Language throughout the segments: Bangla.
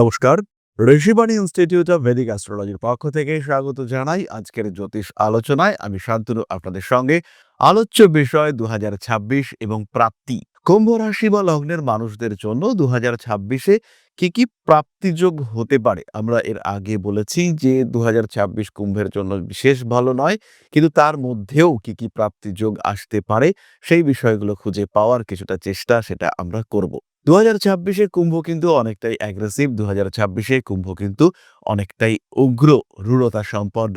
নমস্কার। ঋষিবাণী ইনস্টিটিউট অফ ভেদিক অ্যাস্ট্রোলজির পক্ষ থেকে স্বাগত জানাই আজকের জ্যোতিষ আলোচনায়। আমি শান্তনু, আপনাদের সঙ্গে। আলোচ্য বিষয় দুহাজার ছাব্বিশ এবং প্রাপ্তি। কুম্ভ রাশি বা লগ্নের মানুষদের জন্য দু হাজার ছাব্বিশে কি কি প্রাপ্তিযোগ হতে পারে? আমরা এর আগে বলেছি যে দু হাজার ছাব্বিশ কুম্ভের জন্য বিশেষ ভালো নয়, কিন্তু তার মধ্যেও কি কি প্রাপ্তিযোগ আসতে পারে সেই বিষয়গুলো খুঁজে পাওয়ার কিছুটা চেষ্টা সেটা আমরা করব। দু হাজার ছাব্বিশে কুম্ভ কিন্তু অনেকটাই অ্যাগ্রেসিভ দু হাজার ছাব্বিশে কুম্ভ কিন্তু অনেকটাই উগ্র, রূঢ়তা সম্পন্ন।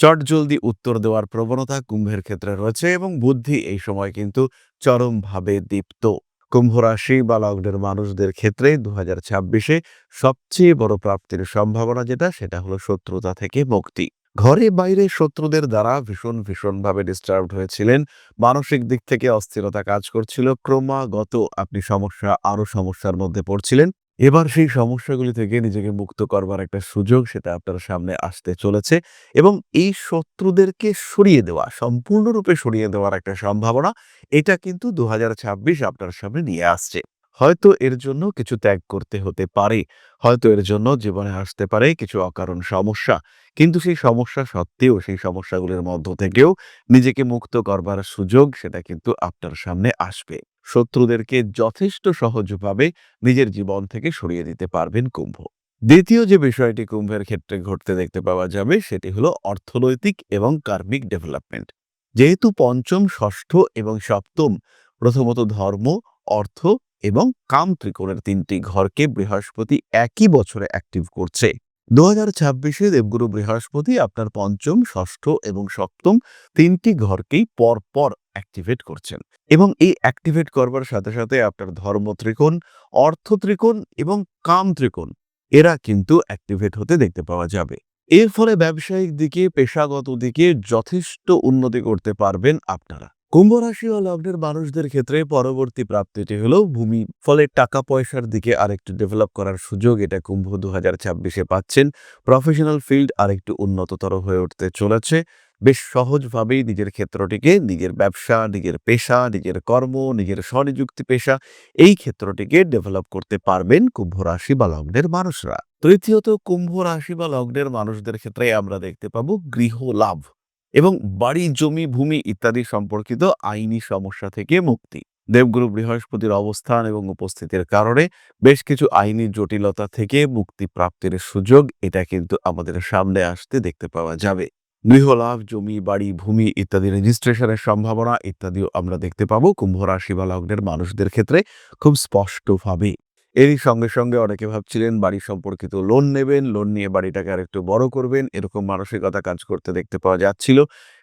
চট জলদি উত্তর দেওয়ার প্রবণতা কুম্ভের ক্ষেত্রে রয়েছে এবং বুদ্ধি এই সময় কিন্তু চরমভাবে দীপ্ত। কুম্ভ রাশি বা লগ্নের মানুষদের ক্ষেত্রে দু হাজার ছাব্বিশে সবচেয়ে বড় প্রাপ্তির সম্ভাবনা যেটা, সেটা হলো শত্রুতা থেকে মুক্তি। ঘরে বাইরে শত্রুদের দ্বারা ভীষণ ভীষণভাবে ডিস্টার্বড হয়েছিলেন। মানসিক দিক থেকে অস্থিরতা কাজ করছিল। ক্রমাগত আপনি সমস্যা আরও সমস্যার মধ্যে পড়ছিলেন। এবার সেই সমস্যাগুলি থেকে নিজেকে মুক্ত করবার একটা সুযোগ সেটা আপনার সামনে আসতে চলেছে এবং এই শত্রুদেরকে সরিয়ে দেওয়া, সম্পূর্ণরূপে সরিয়ে দেওয়ার একটা সম্ভাবনা, এটা কিন্তু দু হাজার ছাব্বিশ আপনার সামনে নিয়ে আসছে। হয়তো এর জন্য কিছু ত্যাগ করতে হতে পারে। হয়তো এর জন্য জীবনে আসতে পারে কিছু অকারণ সমস্যা। কিন্তু সেই সমস্যা সত্ত্বেও সেই সমস্যাগুলির মধ্য থেকেও নিজেকে মুক্ত করবার সুযোগ সেটা কিন্তু আপনার সামনে আসবে। শত্রুদেরকে যথেষ্ট সহজভাবে নিজের জীবন থেকে সরিয়ে দিতে পারবেন কুম্ভ। দ্বিতীয় যে বিষয়টি কুম্ভের ক্ষেত্রে ঘটতে দেখতে পাওয়া যাবে সেটি হলো অর্থনৈতিক এবং কার্মিক ডেভেলপমেন্ট। যেহেতু পঞ্চম, ষষ্ঠ এবং সপ্তম প্রথমত ধর্ম, অর্থ এবং কাম ত্রিকোণের তিনটি ঘরকে বৃহস্পতি একই বছরে অ্যাক্টিভ করছে। দু হাজার ছাব্বিশে দেবগুরু বৃহস্পতি আপনার পঞ্চম, ষষ্ঠ এবং সপ্তম তিনটি ঘরকেই পরপর অ্যাক্টিভেট করছেন এবং এই অ্যাক্টিভেট করবার সাথে সাথে আপনার ধর্ম ত্রিকোণ, অর্থ ত্রিকোণ এবং কাম ত্রিকোণ এরা কিন্তু অ্যাক্টিভেট হতে দেখতে পাওয়া যাবে। এর ফলে ব্যবসায়িক দিকে, পেশাগত দিকে যথেষ্ট উন্নতি করতে পারবেন আপনারা। কুম্ভ রাশি ও লগ্নের মানুষদের ক্ষেত্রে পরবর্তী প্রাপ্তিটি হলো ভূমি। ফলে টাকা পয়সার দিকে আরেকটু ডেভেলপ করার সুযোগ এটা কুম্ভ দু হাজার ছাব্বিশে পাচ্ছেন। প্রফেশনাল ফিল্ড আরেকটু উন্নততর হয়ে উঠতে চলেছে। বেশ সহজভাবেই নিজের ক্ষেত্রটিকে, নিজের ব্যবসা, নিজের পেশা, নিজের কর্ম, নিজের স্বনিযুক্তি পেশা এই ক্ষেত্রটিকে ডেভেলপ করতে পারবেন কুম্ভ রাশি বা লগ্নের মানুষরা। তৃতীয়ত কুম্ভ রাশি বা লগ্নের মানুষদের ক্ষেত্রে আমরা দেখতে পাবো গৃহ লাভ। এবং বাড়ি, জমি, ভূমি ইত্যাদি সম্পর্কিত আইনি সমস্যা থেকে মুক্তি। দেবগুরু বৃহস্পতির অবস্থান এবং উপস্থিতির কারণে বেশ কিছু আইনি জটিলতা থেকে মুক্তি প্রাপ্তির সুযোগ এটা কিন্তু আমাদের সামনে আসতে দেখতে পাওয়া যাবে। গৃহলাভ জমি, বাড়ি, ভূমি ইত্যাদি রেজিস্ট্রেশনের সম্ভাবনা ইত্যাদিও আমরা দেখতে পাবো। কুম্ভ রাশি বা লগ্নের মানুষদের ক্ষেত্রে খুব স্পষ্টভাবে। এরই সঙ্গে সঙ্গে অনেকে ভাবছিলেন বাড়ি সম্পর্কিত লোন নেবেন লোন নিয়ে বাড়িটাকে আরেকটু বড় করবেন, এরকম মানসিকতা কাজ করতে দেখতে পাওয়া যাচ্ছিল।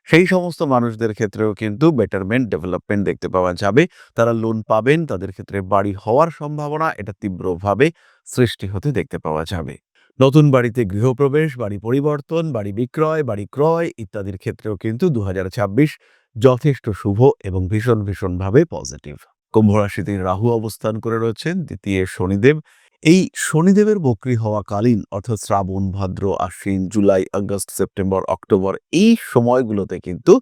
সেই সমস্ত মানুষদের ক্ষেত্রেও কিন্তু বেটারমেন্ট ডেভেলপমেন্ট দেখতে পাওয়া যাবে। তারা লোন পাবেন, তাদের ক্ষেত্রে বাড়ি হওয়ার সম্ভাবনা এটা তীব্রভাবে সৃষ্টি হতে দেখতে পাওয়া যাবে। নতুন বাড়িতে গৃহপ্রবেশ, বাড়ি পরিবর্তন, বাড়ি বিক্রয়, বাড়ি ক্রয় ইত্যাদির ক্ষেত্রেও কিন্তু দু হাজার ছাব্বিশ যথেষ্ট শুভ এবং ভীষণ ভীষণভাবে পজিটিভ কুম্ভ রাশিতে রাহু অবস্থান করে রয়েছেন, দ্বিতীয় শনিদেব। এই শনিদেবের বক্রি হওয়াকালীন, অর্থাৎ Shravan, Bhadra, Ashwin, July, August, September, October, এই সময়গুলোতে কিন্তু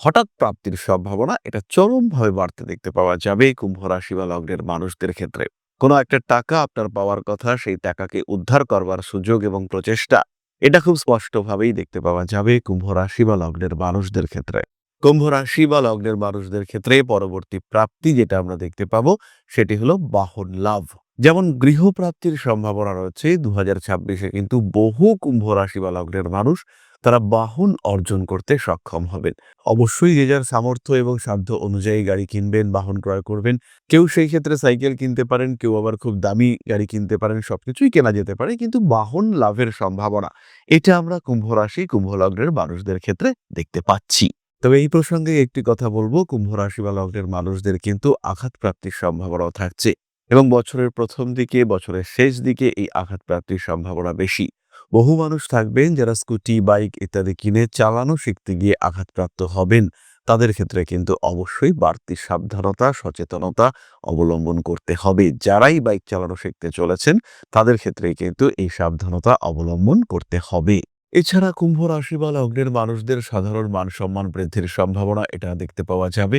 হঠাৎ প্রাপ্তির সম্ভাবনা এটা চরমভাবে বাড়তে দেখতে পাওয়া যাবে কুম্ভ রাশি বা লগ্নের মানুষদের ক্ষেত্রে। কোনো একটা টাকা আপনার পাওয়ার কথা, সেই টাকাকে উদ্ধার করবার সুযোগ এবং প্রচেষ্টা, এটা খুব স্পষ্টভাবেই দেখতে পাওয়া যাবে কুম্ভ রাশি বা লগ্নের মানুষদের ক্ষেত্রে। কুম্ভ রাশি বা লগ্নের মানুষদের ক্ষেত্রে পরবর্তী প্রাপ্তি যেটা আমরা দেখতে পাবো, সেটি হলো বাহন লাভ। যেমন গৃহপ্রাপ্তির সম্ভাবনা রয়েছে দু হাজার ছাব্বিশে কিন্তু বহু কুম্ভ রাশি বা লগ্নের মানুষ তারা বাহন অর্জন করতে সক্ষম হবেন। অবশ্যই যে যার সামর্থ্য এবং সাধ্য অনুযায়ী গাড়ি কিনবেন, বাহন ক্রয় করবেন। কেউ সেই ক্ষেত্রে সাইকেল কিনতে পারেন, কেউ আবার খুব দামি গাড়ি কিনতে পারেন, সবকিছুই কেনা যেতে পারে, কিন্তু বাহন লাভের সম্ভাবনা, এটা আমরা কুম্ভ রাশি, কুম্ভ লগ্নের মানুষদের ক্ষেত্রে দেখতে পাচ্ছি। তবে এই প্রসঙ্গে একটি কথা বলব, কুম্ভ রাশি বা লগ্নের মানুষদের কিন্তু আঘাত প্রাপ্তির সম্ভাবনাও থাকছে এবং বছরের প্রথম দিকে, বছরের শেষ দিকে এই আঘাত প্রাপ্তির সম্ভাবনা বেশি। বহু মানুষ থাকবেন যারা স্কুটি, বাইক ইত্যাদি কিনে চালানো শিখতে গিয়ে আঘাতপ্রাপ্ত হবেন। তাদের ক্ষেত্রে কিন্তু অবশ্যই বাড়তি সাবধানতা, সচেতনতা অবলম্বন করতে হবে। যারাই বাইক চালানো শিখতে চলেছেন, তাদের ক্ষেত্রে কিন্তু এই সাবধানতা অবলম্বন করতে হবে। এছাড়া কুম্ভ রাশি বা লগ্নের মানুষদের সাধারণ মান সম্মান বৃদ্ধির সম্ভাবনা এটা দেখতে পাওয়া যাবে।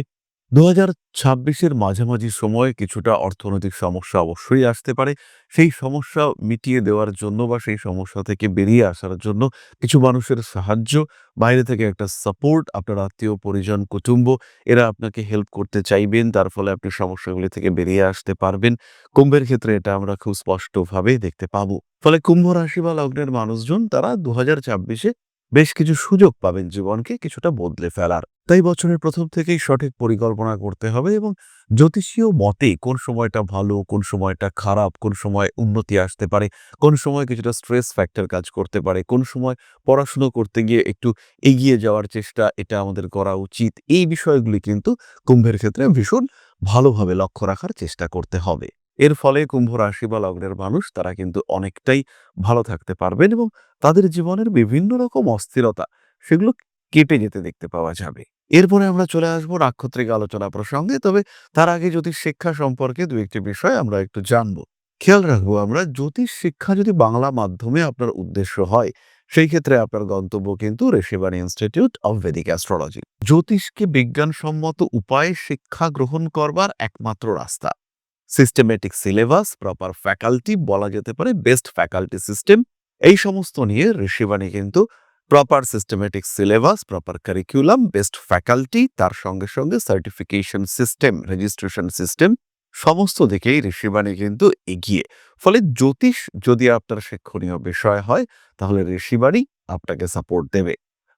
দু হাজার ছাব্বিশের মাঝামাঝি সময়ে কিছুটা অর্থনৈতিক সমস্যা অবশ্যই আসতে পারে। সেই সমস্যা মিটিয়ে দেওয়ার জন্য বা সেই সমস্যা থেকে বেরিয়ে আসার জন্য কিছু মানুষের সাহায্য, বাইরে থেকে একটা সাপোর্ট, আপনার আত্মীয়, পরিজন, কুটুম্ব, এরা আপনাকে হেল্প করতে চাইবেন। তার ফলে আপনি সমস্যাগুলি থেকে বেরিয়ে আসতে পারবেন। কুম্ভের ক্ষেত্রে এটা আমরা খুব স্পষ্টভাবে দেখতে পাবো। ফলে কুম্ভ রাশি বা লগ্নের মানুষজন, তারা দু হাজার ছাব্বিশে বেশ কিছু সুযোগ পাবেন জীবনকে কিছুটা বদলে ফেলার। তাই বছরের প্রথম থেকেই সঠিক পরিকল্পনা করতে হবে এবং জ্যোতিষীয় মতে কোন সময়টা ভালো, কোন সময়টা খারাপ, কোন সময় উন্নতি আসতে পারে, কোন সময় কিছুটা স্ট্রেস ফ্যাক্টর কাজ করতে পারে, কোন সময় পড়াশুনো করতে গিয়ে একটু এগিয়ে যাওয়ার চেষ্টা এটা আমাদের করা উচিত। এই বিষয়গুলি কিন্তু কুম্ভের ক্ষেত্রে ভীষণ ভালোভাবে লক্ষ্য রাখার চেষ্টা করতে হবে। এর ফলে কুম্ভ রাশি বা লগ্নের মানুষ তারা কিন্তু অনেকটাই ভালো থাকতে পারবেন এবং তাদের জীবনের বিভিন্ন রকম অস্থিরতা সেগুলো কেটে যেতে দেখতে পাওয়া যাবে। এরপরে আমরা চলে আসব নাক্ষত্রিক আলোচনা প্রসঙ্গে, তবে তার আগে জ্যোতিষ শিক্ষা সম্পর্কে দু একটি বিষয় আমরা একটু জানব। খেয়াল রাখব আমরা, জ্যোতিষ শিক্ষা যদি বাংলা মাধ্যমে আপনার উদ্দেশ্য হয়, সেই ক্ষেত্রে আপনার গন্তব্য কিন্তু Rishibani institute of Vedic astrology জ্যোতিষকে বিজ্ঞানসম্মত উপায়ে শিক্ষা গ্রহণ করবার একমাত্র রাস্তা। সিস্টেমেটিক সিলেবাস প্রপার ফ্যাকাল্টি বলা যেতে পারে বেস্ট ফ্যাকাল্টি সিস্টেম এই সমস্ত নিয়ে ঋষিবাণী কিন্তু proper systematic syllabus proper curriculum best faculty তার সঙ্গে সঙ্গে সার্টিফিকেশন সিস্টেম রেজিস্ট্রেশন সিস্টেম সমস্ত দিকেই ঋষিবাণী কিন্তু এগিয়ে। ফলে জ্যোতিষ যদি আপনার শিক্ষণীয় বিষয় হয়, তাহলে ঋষিবাণী আপনাকে সাপোর্ট দেবে।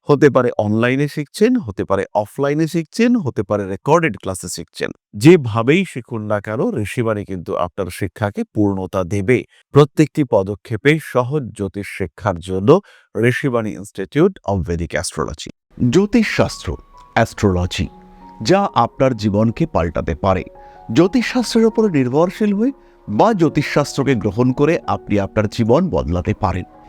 হতে পারে অনলাইনে শিখছেন, হতে পারে অফলাইনে শিখছেন, হতে পারে রেকর্ডেড ক্লাসে শিখছেন। যেভাবেই শিখুন না কেন, ঋষিবাণী কিন্তু আপনার শিক্ষাকে পূর্ণতা দেবে। প্রত্যেকটি পদক্ষেপে সহজ জ্যোতিষ শিক্ষার জন্য Rishibani institute of Vedic astrology জ্যোতিষশাস্ত্র অ্যাস্ট্রোলজি যা আপনার জীবনকে পাল্টাতে পারে। জ্যোতিষশাস্ত্রের উপর নির্ভরশীল হয়ে বা জ্যোতিষশাস্ত্রকে গ্রহণ করে আপনি আপনার জীবন বদলাতে পারেন।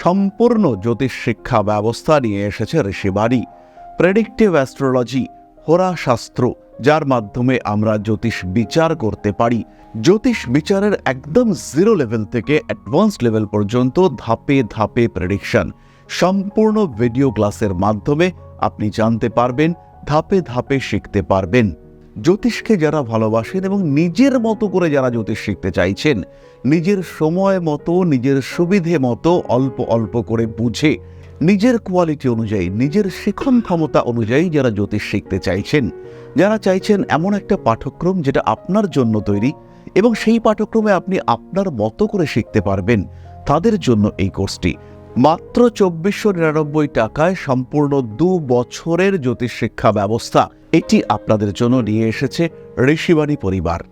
সম্পূর্ণ জ্যোতিষ শিক্ষা ব্যবস্থা নিয়ে এসেছে ঋষিবাণী প্রেডিক্টিভ অ্যাস্ট্রোলজি হোরাশাস্ত্র যার মাধ্যমে আমরা জ্যোতিষ বিচার করতে পারি। জ্যোতিষ বিচারের একদম জিরো লেভেল থেকে অ্যাডভান্স লেভেল পর্যন্ত ধাপে ধাপে প্রেডিকশন সম্পূর্ণ ভিডিও ক্লাসের মাধ্যমে আপনি জানতে পারবেন, ধাপে ধাপে শিখতে পারবেন। জ্যোতিষকে যারা ভালোবাসেন এবং নিজের মতো করে যারা জ্যোতিষ শিখতে চাইছেন নিজের সময় মতো, নিজের সুবিধে মতো অল্প অল্প করে বুঝে, নিজের কোয়ালিটি অনুযায়ী, নিজের শিখন ক্ষমতা অনুযায়ী যারা জ্যোতিষ শিখতে চাইছেন, যারা চাইছেন এমন একটা পাঠ্যক্রম যেটা আপনার জন্য তৈরি এবং সেই পাঠ্যক্রমে আপনি আপনার মতো করে শিখতে পারবেন, তাদের জন্য এই কোর্সটি। মাত্র চব্বিশশো নিরানব্বই টাকায় সম্পূর্ণ দু বছরের জ্যোতিষ শিক্ষা ব্যবস্থা, এটি আপনাদের জন্য নিয়ে এসেছে ঋষিবাণী পরিবার।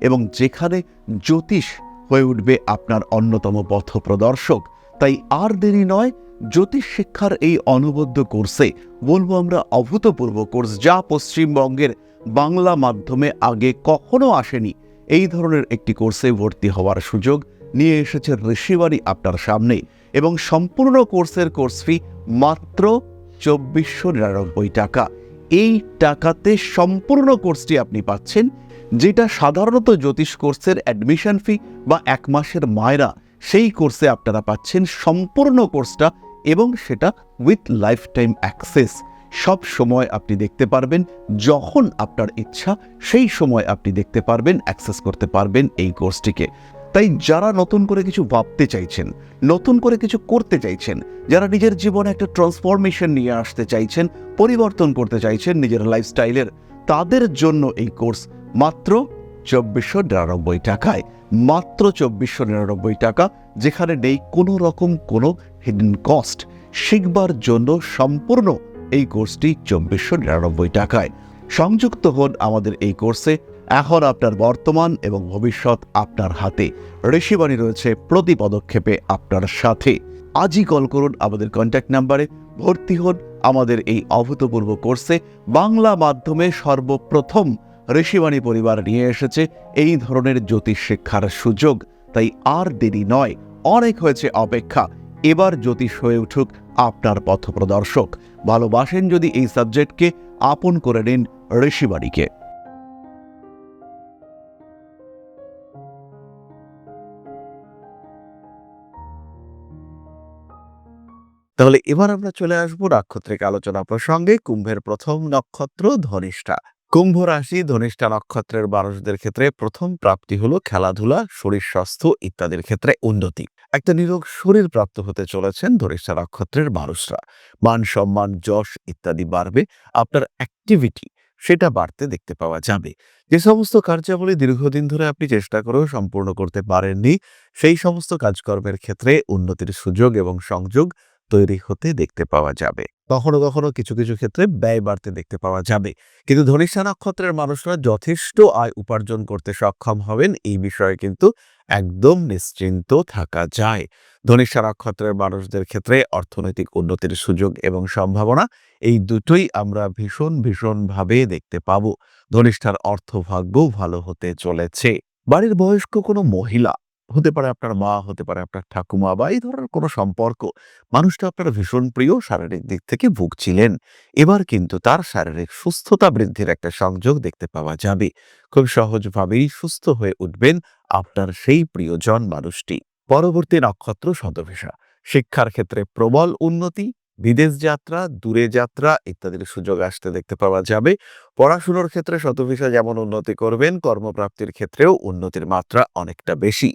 এবং যেখানে জ্যোতিষ হয়ে উঠবে আপনার অন্যতম পথ প্রদর্শক তাই আর দেরি নয়, জ্যোতিষ শিক্ষার এই অনবদ্য কোর্সে বলব আমরা অভূতপূর্ব কোর্স যা পশ্চিমবঙ্গের বাংলা মাধ্যমে আগে কখনো আসেনি। এই ধরনের একটি কোর্সে ভর্তি হওয়ার সুযোগ নিয়ে এসেছে ঋষিবাণী আপনার সামনে এবং সম্পূর্ণ কোর্সের কোর্স ফি মাত্র চব্বিশশো নিরানব্বই টাকা। এই টাকাতে সম্পূর্ণ কোর্সটি আপনি পাচ্ছেন যেটা সাধারণত জ্যোতিষ কোর্সের অ্যাডমিশন ফি বা এক মাসের মায়রা সেই কোর্সে আপনারা পাচ্ছেন সম্পূর্ণ কোর্সটা এবং সেটা উইথ লাইফ টাইম অ্যাক্সেস সব সময় আপনি দেখতে পারবেন, যখন আপনার ইচ্ছা, সেই সময় আপনি দেখতে পারবেন অ্যাক্সেস করতে পারবেন এই কোর্সটিকে তাই যারা নতুন করে কিছু ভাবতে চাইছেন, নতুন করে কিছু করতে চাইছেন, যারা নিজের জীবনে একটা ট্রান্সফরমেশন নিয়ে আসতে চাইছেন, পরিবর্তন করতে চাইছেন নিজের লাইফস্টাইলের তাদের জন্য এই কোর্স মাত্র চব্বিশশো নিরানব্বই টাকায়। মাত্র চব্বিশশো নিরানব্বই টাকা, যেখানে নেই কোনো রকম কোনো হিডেন কস্ট শিখবার জন্য সম্পূর্ণ এই কোর্সটি চব্বিশশো নিরানব্বই টাকায়। সংযুক্ত হন আমাদের এই কোর্সে। এখন আপনার বর্তমান এবং ভবিষ্যৎ আপনার হাতে। ঋষিবাণী রয়েছে প্রতি পদক্ষেপে আপনার সাথে। আজই কল করুন আমাদের কন্ট্যাক্ট নাম্বারে ভর্তি হন আমাদের এই অভূতপূর্ব কোর্সে। বাংলা মাধ্যমে সর্বপ্রথম ঋষিবাণী পরিবার নিয়ে এসেছে এই ধরনের জ্যোতিষ শিক্ষার সুযোগ। তাই আর দেরি নয়, অনেক হয়েছে অপেক্ষা। এবার জ্যোতিষ হয়ে উঠুক আপনার পথপ্রদর্শক। ভালোবাসেন যদি এই সাবজেক্টকে, আপন করে নিন ঋষিবাণীকে। তাহলে এবার আমরা চলে আসব নাক্ষত্রিক আলোচনা প্রসঙ্গে। কুম্ভের প্রথম নক্ষত্র ধনিষ্ঠা। কুম্ভ রাশি ধনিষ্ঠা নক্ষত্রের মানুষদের ক্ষেত্রে প্রথম প্রাপ্তি হলো খেলাধুলা, শরীর স্বাস্থ্য ইত্যাদির ক্ষেত্রে উন্নতি। একটা নিরোগ শরীর প্রাপ্ত হতে চলেছেন ধনিষ্ঠা নক্ষত্রের মানুষরা। মান সম্মান, যশ ইত্যাদি বাড়বে, আপনার অ্যাক্টিভিটি সেটা বাড়তে দেখতে পাওয়া যাবে। যে সমস্ত কার্যাবলী দীর্ঘদিন ধরে আপনি চেষ্টা করেও সম্পূর্ণ করতে পারেননি, সেই সমস্ত কাজকর্মের ক্ষেত্রে উন্নতির সুযোগ এবং সংযোগ তৈরি হতে দেখতে পাওয়া যাবে। কখনো কখনো কিছু কিছু ক্ষেত্রে ব্যয় বাড়তে দেখতে পাওয়া যাবে। কিন্তু ধনিষ্ঠা নক্ষত্রের মানুষরা যথেষ্ট আয় উপার্জন করতে সক্ষম হবেন, এই বিষয়ে কিন্তু একদম নিশ্চিন্ত থাকা যায়। ধনিষ্ঠা নক্ষত্রের মানুষদের ক্ষেত্রে অর্থনৈতিক উন্নতির সুযোগ এবং সম্ভাবনা, এই দুটোই আমরা ভীষণ, ভীষণভাবে দেখতে পাব। ধনিষ্ঠার অর্থভাগ্যও ভালো হতে চলেছে। বাড়ির বয়স্ক কোনো মহিলা হতে পারে আপনার মা, হতে পারে আপনার ঠাকুমা বা এই ধরনের কোনো সম্পর্ক। মানুষটা আপনার ভীষণ প্রিয়, শারীরিক দিক থেকে ভুগছিলেন। এবার কিন্তু তার শারীরিক সুস্থতা বৃদ্ধির একটা সংযোগ দেখতে পাওয়া যাবে। খুব সহজভাবেই সুস্থ হয়ে উঠবেন আপনার সেই প্রিয়জন মানুষটি। পরবর্তী নক্ষত্র শতভিসা শিক্ষার ক্ষেত্রে প্রবল উন্নতি, বিদেশ যাত্রা, দূরে যাত্রা ইত্যাদির সুযোগ আসতে দেখতে পাওয়া যাবে। পড়াশুনোর ক্ষেত্রে শতভিসা যেমন উন্নতি করবেন, কর্মপ্রাপ্তির ক্ষেত্রেও উন্নতির মাত্রা অনেকটা বেশি।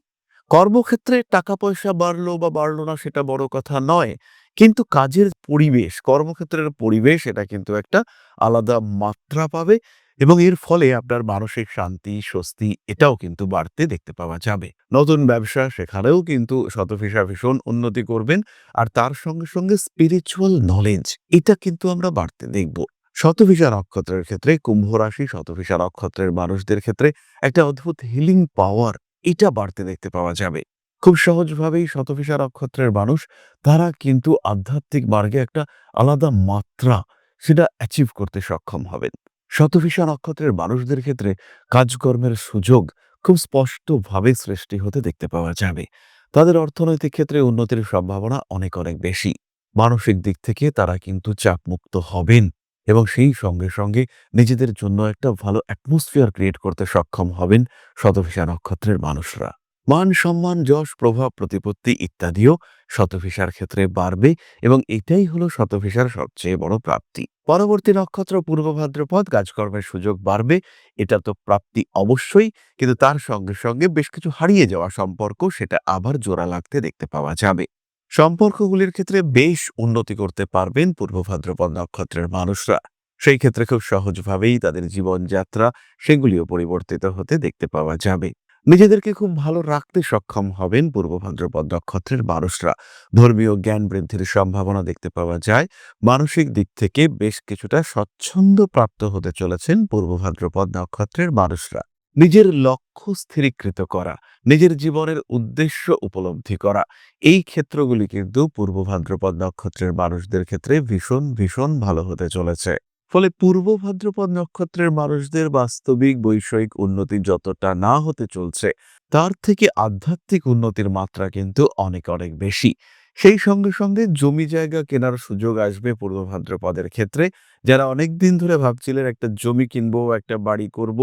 কর্মক্ষেত্রে টাকা পয়সা বাড়লো বা বাড়লো না সেটা বড় কথা নয়। কিন্তু কাজের পরিবেশ, কর্মক্ষেত্রের পরিবেশ এটা কিন্তু একটা আলাদা মাত্রা পাবে এবং এর ফলে আপনার মানসিক শান্তি, স্বস্তি এটাও কিন্তু বাড়তে দেখতে পাওয়া যাবে। নতুন ব্যবসা সেখানেও কিন্তু শতফিসা ভীষণ উন্নতি করবেন আর তার সঙ্গে সঙ্গে স্পিরিচুয়াল নলেজ এটা কিন্তু আমরা বাড়তে দেখব। শতভিসা নক্ষত্রের ক্ষেত্রে কুম্ভ রাশি শতভিসা নক্ষত্রের মানুষদের ক্ষেত্রে একটা অদ্ভুত হিলিং পাওয়ার এটা বাড়তে দেখতে পাওয়া যাবে। খুব সহজভাবেই শতভিসা নক্ষত্রের মানুষ, তারা কিন্তু আধ্যাত্মিক মার্গে একটা আলাদা মাত্রা সেটা অ্যাচিভ করতে সক্ষম হবেন। শতভিসা নক্ষত্রের মানুষদের ক্ষেত্রে কাজকর্মের সুযোগ খুব স্পষ্টভাবে সৃষ্টি হতে দেখতে পাওয়া যাবে। তাদের অর্থনৈতিক ক্ষেত্রে উন্নতির সম্ভাবনা অনেক অনেক বেশি। মানসিক দিক থেকে তারা কিন্তু চাপমুক্ত হবেন। এবং সেই সঙ্গে সঙ্গে নিজেদের জন্য একটা ভালো অ্যাটমসফিয়ার ক্রিয়েট করতে সক্ষম হবেন শতভিসা নক্ষত্রের মানুষরা। মান সম্মান, যশ, প্রভাব, প্রতিপত্তি ইত্যাদিও শতভিসার ক্ষেত্রে বাড়বে এবং এটাই হলো শতভিসার সবচেয়ে বড় প্রাপ্তি। পরবর্তী নক্ষত্র পূর্ব ভাদ্রপদ, কাজকর্মের সুযোগ বাড়বে, এটা তো প্রাপ্তি অবশ্যই, কিন্তু তার সঙ্গে সঙ্গে বেশ কিছু হারিয়ে যাওয়া সম্পর্ক সেটা আবার জোড়া লাগতে দেখতে পাওয়া যাবে। সম্পর্কগুলির ক্ষেত্রে বেশ উন্নতি করতে পারবেন পূর্ব ভাদ্রপদ নক্ষত্রের মানুষরা। সেই ক্ষেত্রে খুব সহজভাবেই তাদের জীবনযাত্রা সেগুলিও পরিবর্তিত হতে দেখতে পাওয়া যাবে। নিজেদেরকে খুব ভালো রাখতে সক্ষম হবেন পূর্ব ভাদ্রপদ নক্ষত্রের মানুষরা। ধর্মীয় জ্ঞান বৃদ্ধির সম্ভাবনা দেখতে পাওয়া যায়। মানসিক দিক থেকে বেশ কিছুটা স্বচ্ছন্দ প্রাপ্ত হতে চলেছেন পূর্ব ভাদ্রপদ নক্ষত্রের মানুষরা। নিজের লক্ষ্য স্থিরীকৃত করা, নিজের জীবনের উদ্দেশ্য উপলব্ধি করা। এই ক্ষেত্রগুলি কিন্তু পূর্ব ভাদ্রপদ নক্ষত্রের মানুষদের ক্ষেত্রে ভীষণ ভীষণ ভালো হতে চলেছে। ফলে পূর্ব ভাদ্রপদ নক্ষত্রের মানুষদের বাস্তবিক, বৈষয়িক উন্নতি যতটা না হতে চলছে, তার থেকে আধ্যাত্মিক উন্নতির মাত্রা কিন্তু অনেক অনেক বেশি। সেই সঙ্গে সঙ্গে জমি জায়গা কেনার সুযোগ আসবে পূর্ব ভাদ্রপদের ক্ষেত্রে। যারা অনেক দিন ধরে ভাবছিলেন একটা জমি কিনবো, একটা বাড়ি করব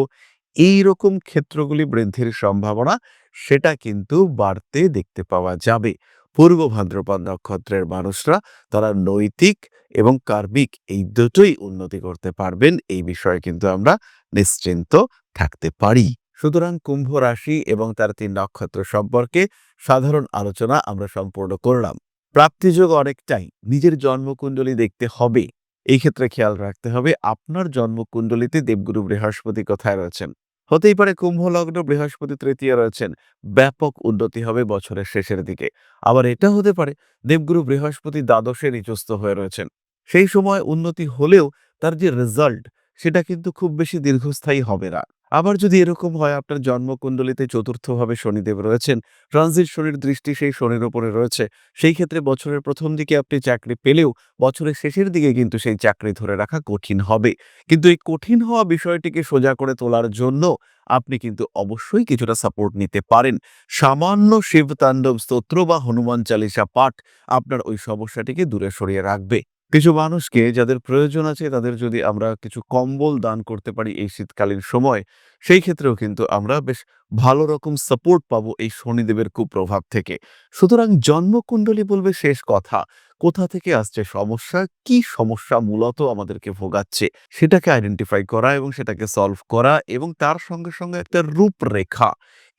এই রকম ক্ষেত্রগুলি বৃদ্ধির সম্ভাবনা, সেটা কিন্তু বাড়তে দেখতে পাওয়া যাবে। পূর্ব ভাদ্রপদ নক্ষত্রের মানুষরা তারা নৈতিক এবং কার্মিক এই দুটোই উন্নতি করতে পারবেন, এই বিষয়ে কিন্তু আমরা নিশ্চিন্ত থাকতে পারি। সুতরাং কুম্ভ রাশি এবং তার তিন নক্ষত্র সম্পর্কে সাধারণ আলোচনা আমরা সম্পূর্ণ করলাম। প্রাপ্তিযোগ অনেকটাই নিজের জন্মকুণ্ডলী দেখতে হবে। এই ক্ষেত্রে খেয়াল রাখতে হবে, আপনার জন্মকুণ্ডলিতে দেবগুরু বৃহস্পতি কোথায় রয়েছেন? হতেই পারে কুম্ভ লগ্ন বৃহস্পতি তৃতীয় রয়েছেন। ব্যাপক উন্নতি হবে বছরের শেষের দিকে। আবার এটা হতে পারে দেবগুরু বৃহস্পতি দ্বাদশে নিচস্থ হয়ে রয়েছেন। সেই সময় উন্নতি হলেও তার যে রেজাল্ট সেটা কিন্তু খুব বেশি দীর্ঘস্থায়ী হবে না। আবার যদি এরকম হয়, আপনার জন্মকুণ্ডলিতে চতুর্থভাবে শনিদেব রয়েছেন, ট্রানজিট শনির দৃষ্টি সেই শনির ওপরে রয়েছে, সেই ক্ষেত্রে বছরের প্রথম দিকে আপনি চাকরি পেলেও বছরের শেষের দিকে কিন্তু সেই চাকরি ধরে রাখা কঠিন হবে। কিন্তু এই কঠিন হওয়া বিষয়টিকে সোজা করে তোলার জন্য আপনি কিন্তু অবশ্যই কিছুটা সাপোর্ট নিতে পারেন। সামান্য শিবতাণ্ডব স্তোত্র বা হনুমান চালিসা পাঠ আপনার ওই সমস্যাটিকে দূরে সরিয়ে রাখবে। কিছু মানুষকে যাদের প্রয়োজন আছে, তাদের যদি আমরা কিছু কম্বল দান করতে পারি এই শীতকালীন সময়, সেই ক্ষেত্রেও কিন্তু আমরা বেশ ভালো রকম সাপোর্ট পাবো এই শনিদেবের কুপ্রভাব থেকে। সুতরাং জন্মকুণ্ডলী বলবে শেষ কথা। কোথা থেকে আসছে সমস্যা? কি সমস্যা মূলত আমাদেরকে ভোগাচ্ছে? সেটাকে আইডেন্টিফাই করা এবং সেটাকে সলভ করা এবং তার সঙ্গে সঙ্গে একটা রূপরেখা।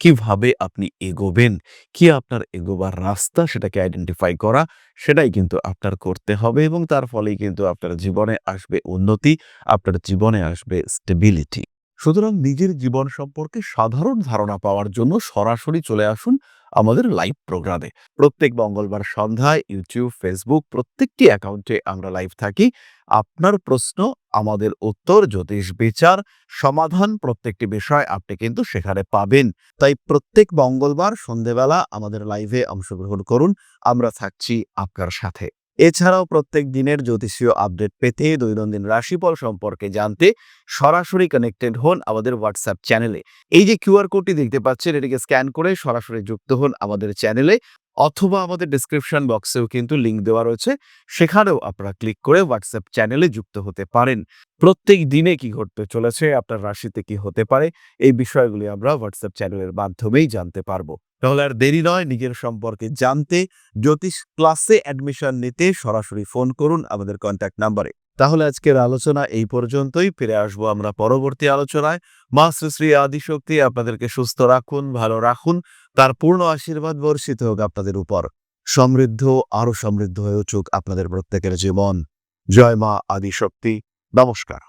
কীভাবে আপনি এগোবেন? কি আপনার এগোবার রাস্তা? সেটাকে আইডেন্টিফাই করা, সেটাই কিন্তু আপনার করতে হবে এবং তার ফলেই কিন্তু আপনার জীবনে আসবে উন্নতি, আপনার জীবনে আসবে স্টেবিলিটি সুতরাং নিজের জীবন সম্পর্কে সাধারণ ধারণা পাওয়ার জন্য সরাসরি চলে আসুন আমাদের লাইভ প্রোগ্রামে প্রত্যেক মঙ্গলবার সন্ধ্যায় ইউটিউব ফেসবুক প্রত্যেকটি অ্যাকাউন্টে আমরা লাইভ থাকি। আপনার প্রশ্ন, আমাদের উত্তর, জ্যোতিষ বিচার, সমাধান প্রত্যেকটি বিষয় আপনি কিন্তু সেখানে পাবেন। তাই প্রত্যেক মঙ্গলবার সন্ধেবেলা আমাদের লাইভে অংশগ্রহণ করুন। আমরা থাকছি আপনার সাথে। এছাড়াও প্রত্যেক দিনের জ্যোতিষীয় আপডেট পেতে দৈনন্দিন রাশিফল সম্পর্কে জানতে সরাসরি কানেক্টেড হন আমাদের হোয়াটসঅ্যাপ চ্যানেলে এই যে কিউআর কোডটি দেখতে পাচ্ছেন, এটিকে স্ক্যান করে সরাসরি যুক্ত হন আমাদের চ্যানেলে অথবা আমাদের ডিসক্রিপশন বক্সেও কিন্তু লিঙ্ক দেওয়া রয়েছে। সেখানেও আপনারা ক্লিক করে হোয়াটসঅ্যাপ চ্যানেলে যুক্ত হতে পারেন। প্রত্যেক দিনে কি ঘটতে চলেছে, আপনার রাশিতে কি হতে পারে, এই বিষয়গুলি আমরা হোয়াটসঅ্যাপ চ্যানেলের মাধ্যমেই জানতে পারব। তাহলে আর দেরি নয় নিজের সম্পর্কে জানতে। জ্যোতিষ ক্লাসে অ্যাডমিশন নিতে সরাসরি ফোন করুন আমাদের কন্ট্যাক্ট নাম্বারে তাহলে আজকের আলোচনা এই পর্যন্তই। ফিরে আসব আমরা পরবর্তী আলোচনায়। মা শ্রী শ্রী আদিশক্তি আপনাদেরকে সুস্থ রাখুন, ভালো রাখুন। তার পূর্ণ আশীর্বাদ বর্ষিত হোক আপনাদের উপর। সমৃদ্ধ আরও সমৃদ্ধ হয়ে উঠুক আপনাদের প্রত্যেকের জীবন। জয় মা আদিশক্তি। নমস্কার।